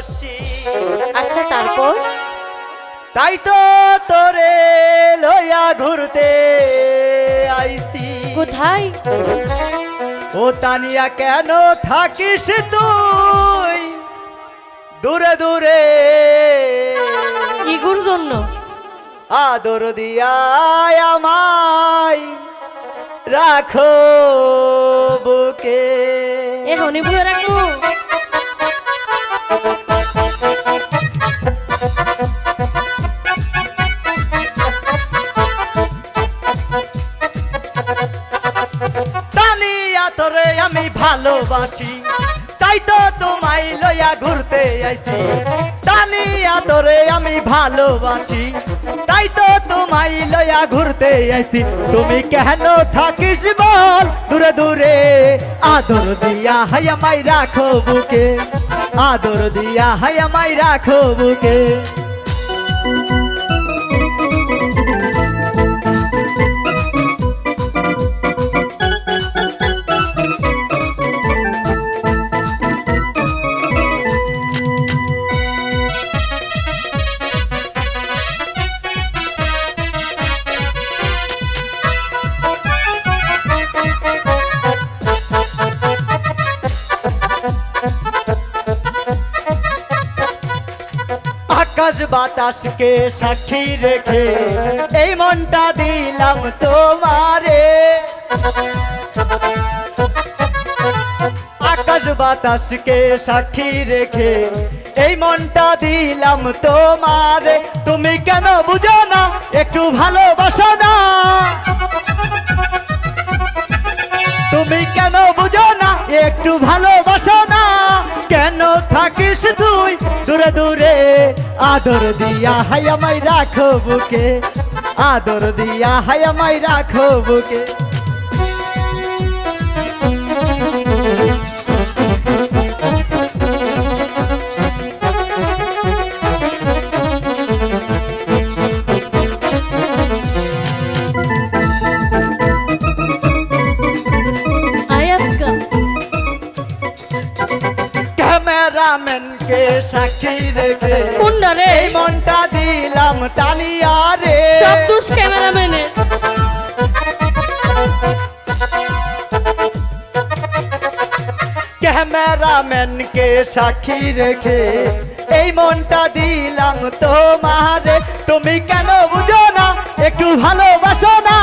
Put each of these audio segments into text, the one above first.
ভালোবাসি আচ্ছা তারপর? তাই তো তোরে লইয়া ঘুরতে আইসি কোথায়? ও তানিয়া কেন থাকিস তুই? দূরে দূরে। ইগুর জন্য। আদর দিয়া আমায় রাখো বুকে। এ রাখব তানিয়া আমি ভালোবাসি। তাই তো তোমায় লইয়া ঘুরতে আইছি। তানিয়া আদরে আমি ভালোবাসি। তাই তো তোমায় লইয়া ঘুরতে আইছি। তুমি কেন থাকিস বল? দূরে দূরে আদর দিয়া হাই আমায় রাখো বুকে। আদর দিয়া হাই আমায় রাখো বুকে। আকাশ বাতাসকে সাক্ষী রেখে এই মনটা দিলাম তোমারে। আকাশ বাতাসকে সাক্ষী রেখে এই মনটা দিলাম তোমারে। তুমি কেন বুঝো না? একটু ভালোবাসো না। তুমি কেন বুঝো না? একটু কেন থাকিস তুই দূরে দূরে। আদর দিয়া হাই আমায় রাখো বুকে আদর দিয়া হাই আমায় রাখো বুকে ক্যামেরাম্যানকে সাক্ষী রেখে? কোনটা রে? এই মনটা দিলাম টানিয়া রে। সব দোষ ক্যামেরাম্যানের। ক্যামেরাম্যানকে সাক্ষী রেখে? এই মনটা দিলাম তোমারে। তুমি কেন বুঝো না? একটু ভালোবাসো না।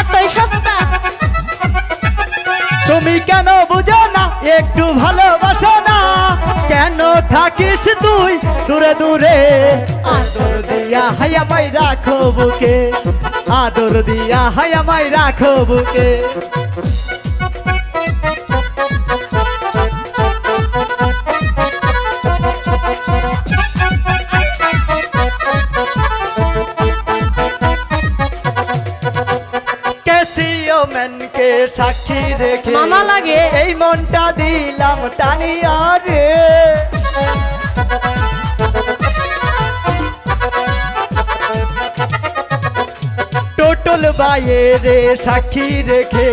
এতই সস্তা। তুমি কেন বুঝো না? একটু ভালোবাসো থাকিস তুই দূরে দূরে। আদর দিয়া হাই আমায় রাখো বুকে আদর দিয়া হাই আমায় রাখো বুকে ম্যানকে সাক্ষী রেখে মামা লাগে। এই মনটা দিলাম টানিয়া রে টোটল বাইরে সাক্ষী রেখে।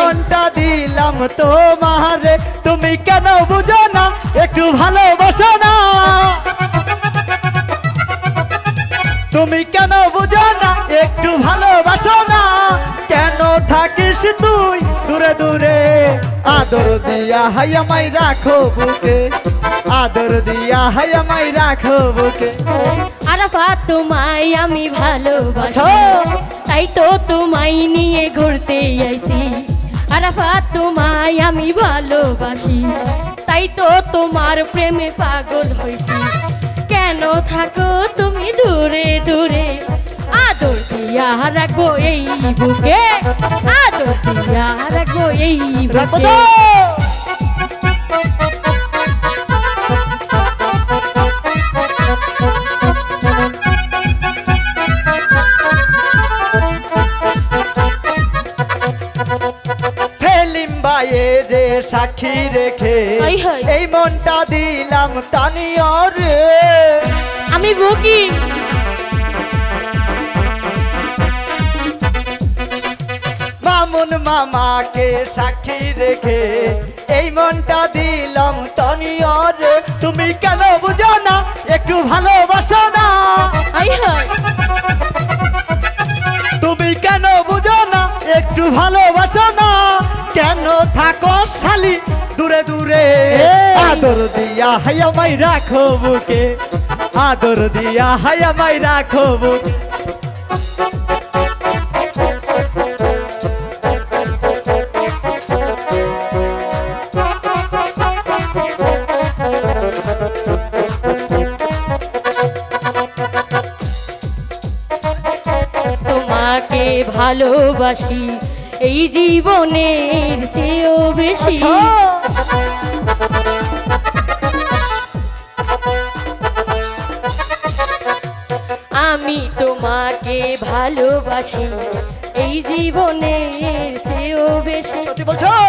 মনটা দিলাম তোমারে তুমি কেন বুঝো না একটু ভালোবাসো না তুমি কেন বুঝো না একটু ভালোবাসো না কেন থাকিস তুই দূরে দূরে আদর দিয়া হাই আমায় রাখো বুকে আদর দিয়া হাই আমায় রাখো বুকে। আরাফা তোমায় আমি ভালোবাসি। আচ্ছা। তাই তো তোমায় নিয়ে ঘুরতে আইছি। আরাফা তোমায় আমি ভালোবাসি। তাই তো তোমার প্রেমে পাগল হইছি। কেন থাকো তুমি দূরে দূরে? আদর দিয়া রাখব এই বুকে। আদর দিয়া রাখব এই বুকে। সেলিম বাইরে সাক্ষী রেখে। এই মনটা দিলাম তানিয়া রে আমি বুকি। মামুন মামাকে সাক্ষী রেখে এই মনটা দিলাম তনিয়রে। তুমি কেন বুঝো না একটু ভালোবাসো না। তুমি কেন বুঝো না একটু ভালোবাসো না। কেন থাকো শালি? দূরে দূরে। আদর দিয়া হাইয়া মাই রাখো বুকে। আদর দিয়া হাইয়া মাই রাখো বুকে। তোমাকে ভালোবাসি। এই জীবনের চেয়েও বেশি। আচ্ছা। আমি তোমাকে ভালোবাসি এই জীবনের চেয়েও বেশি।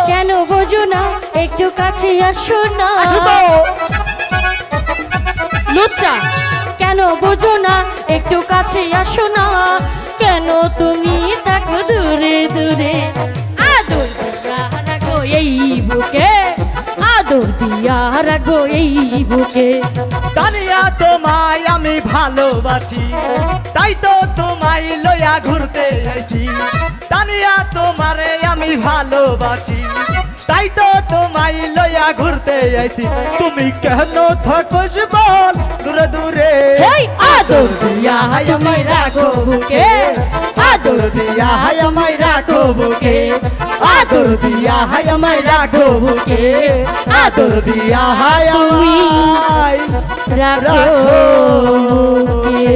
কেন বোঝো না একটু কাছে আসো না। লুচ্চা কেন বোঝো না একটু কাছে আসো না। কেন তুমি দিয়া রাখো এই বুকে। তানিয়া, তোমায় আমি ভালোবাসি। তাই তো তোমায় লয়া ঘুরতে আইছি। তানিয়া, তোমারে আমি ভালোবাসি। তাই তো তোমায় লইয়া ঘুরতে আইছি। তুমি কেন থাকোস বল দূরে দূরে? আদর দিয়া হাই আমায় রাখো বুকে। আদর দিয়া হাই আমায় রাখো বুকে। আদর দিয়া হাই আমায় রাখো বুকে। আদর দিয়া হাই আমায় রাখো রাখো বুকে।